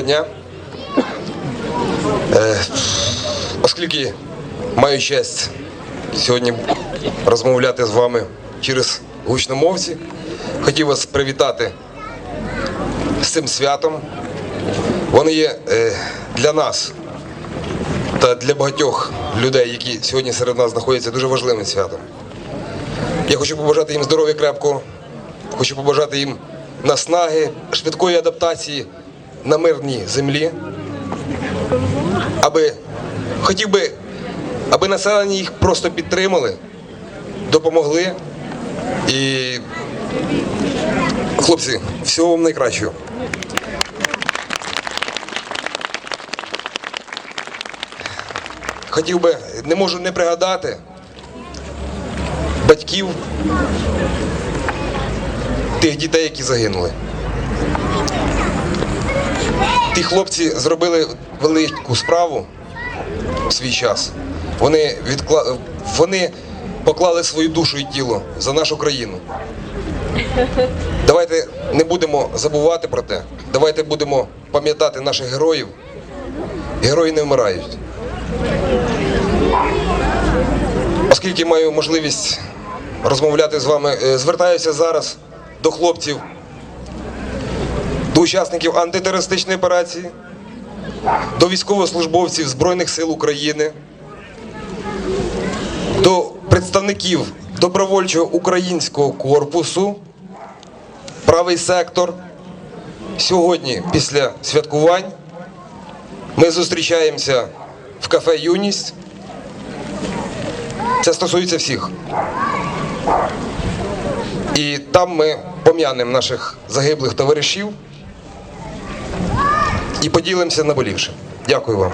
дня. Е, оскільки маю честь сьогодні розмовляти з вами через гучномовці, хотів вас привітати з цим святом. Вони є е, для нас та для багатьох людей, які сьогодні серед нас знаходяться, дуже важливим святом. Я хочу побажати їм здоров'я крепкого, хочу побажати їм наснаги, швидкої адаптації на мирній землі, аби хотів би, аби населення їх просто підтримали, допомогли. І хлопці, всього вам найкращого. Хотів би, не можу не пригадати батьків тих дітей, які загинули. Ті хлопці зробили велику справу в свій час. Вони, відкла... Вони поклали свою душу і тіло за нашу країну. Давайте не будемо забувати про те. Давайте будемо пам'ятати наших героїв. Герої не вмирають. Оскільки маю можливість розмовляти з вами, е, звертаюся зараз до хлопців, до учасників антитерористичної операції, до військовослужбовців Збройних сил України, до представників добровольчого українського корпусу, правий сектор. Сьогодні, після святкувань, ми зустрічаємося в кафе Юність. Це стосується всіх. І там ми пом'янемо наших загиблих товаришів і поділимося наболівшим. Дякую вам.